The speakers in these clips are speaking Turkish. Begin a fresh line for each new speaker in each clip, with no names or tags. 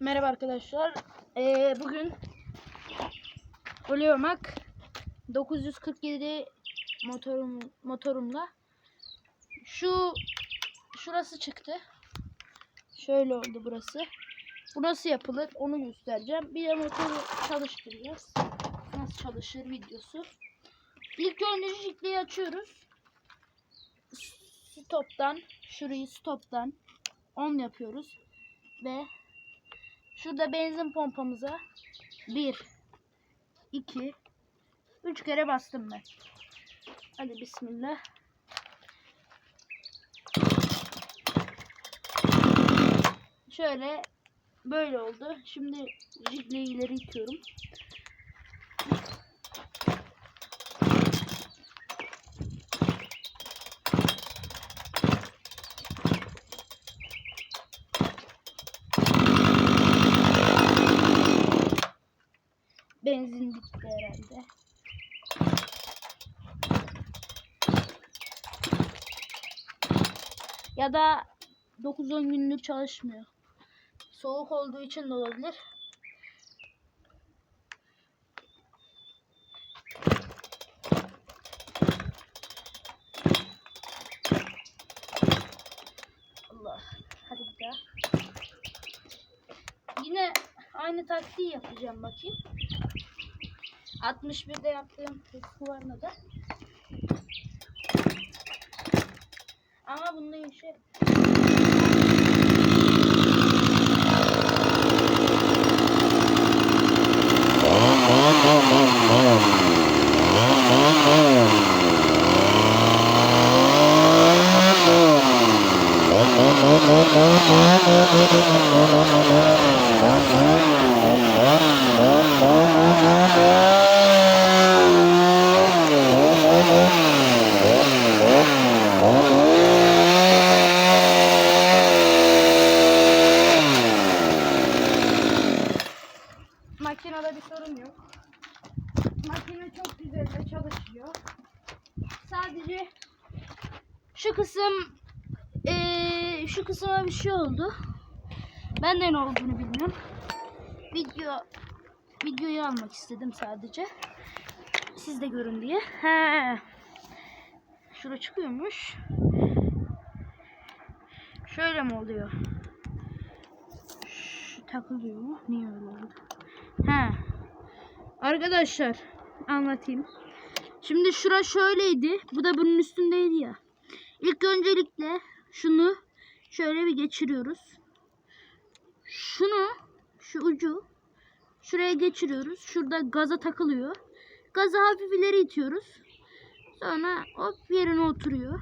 Merhaba arkadaşlar. Ee, bugün Oleomak 947 motorum motorumla şu şurası çıktı. Şöyle oldu burası. Bu nasıl yapılır onu göstereceğim. Bir de motoru çalıştıracağız. Nasıl çalışır videosu. İlk önce jikliği açıyoruz. Stop'tan şurayı stop'tan on yapıyoruz ve Şurada benzin pompamıza 1 2 3 kere bastım ben. Hadi bismillah. Şöyle böyle oldu. Şimdi jigleyi ileri itiyorum. Benzin bitti herhalde. Ya da 9-10 gündür çalışmıyor. Soğuk olduğu için de olabilir. Allah. Hadi bir daha. Yine aynı taktiği yapacağım bakayım. 61'de yaptığım Husqvarna'da. Ama bunda yaşarım. Makinede Makine çok güzel de çalışıyor. Sadece şu kısım eee, şu kısma bir şey oldu. Ben de ne olduğunu bilmiyorum. Video videoyu almak istedim sadece. Siz de görün diye. He. Şura çıkıyormuş. Şöyle mi oluyor? Şu takılıyor mu? Niye öyle oldu? He. Arkadaşlar anlatayım. Şimdi şura şöyleydi. Bu da bunun üstündeydi ya. İlk öncelikle şunu şöyle bir geçiriyoruz. Şunu şu ucu şuraya geçiriyoruz. Şurada gaza takılıyor. Gazı hafif ileri itiyoruz. Sonra hop yerine oturuyor.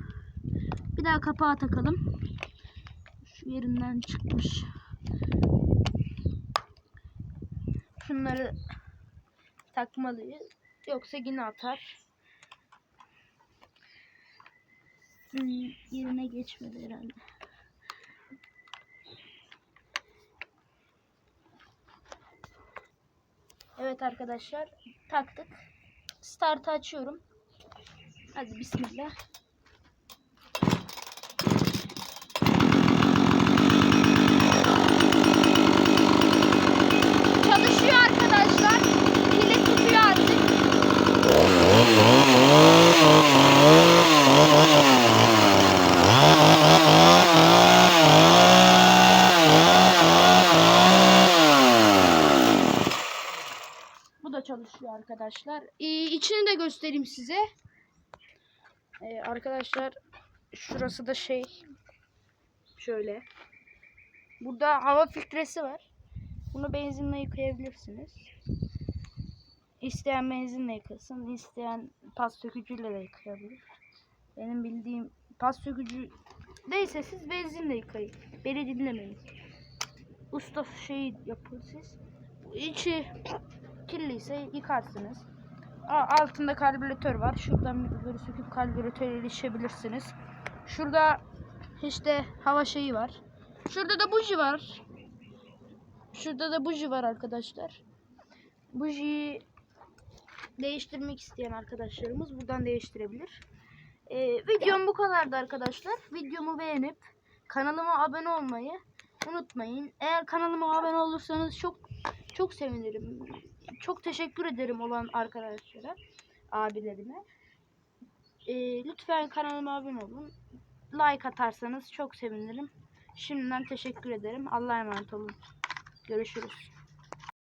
Bir daha kapağı takalım. Şu yerinden çıkmış. Şunları takmalıyız. Yoksa yine atar. Yerine geçmedi herhalde. Evet arkadaşlar taktık. Startı açıyorum. Hadi bismillah. Çalışıyor arkadaşlar. Pili tutuyor artık. Çalışıyor arkadaşlar. Ee, içini de göstereyim size. Ee, arkadaşlar şurası da şey şöyle. Burada hava filtresi var. Bunu benzinle yıkayabilirsiniz. İsteyen benzinle yıkasın, isteyen pas sökücüyle de yıkayabilir. Benim bildiğim pas sökücü neyse siz benzinle yıkayın. Beni dinlemeyin. Usta şey yapın siz. İçi kirliyse yıkarsınız. A- Altında karbüratör var. Şuradan böyle söküp karbüratöre erişebilirsiniz. Şurada işte hava şeyi var. Şurada da buji var. Şurada da buji var arkadaşlar. Bujiyi değiştirmek isteyen arkadaşlarımız buradan değiştirebilir. Ee, videom bu kadardı arkadaşlar. Videomu beğenip kanalıma abone olmayı unutmayın. Eğer kanalıma abone olursanız çok çok sevinirim. Çok teşekkür ederim olan arkadaşlara, abilerime. Ee, lütfen kanalıma abone olun. Like atarsanız çok sevinirim. Şimdiden teşekkür ederim. Allah'a emanet olun. Görüşürüz.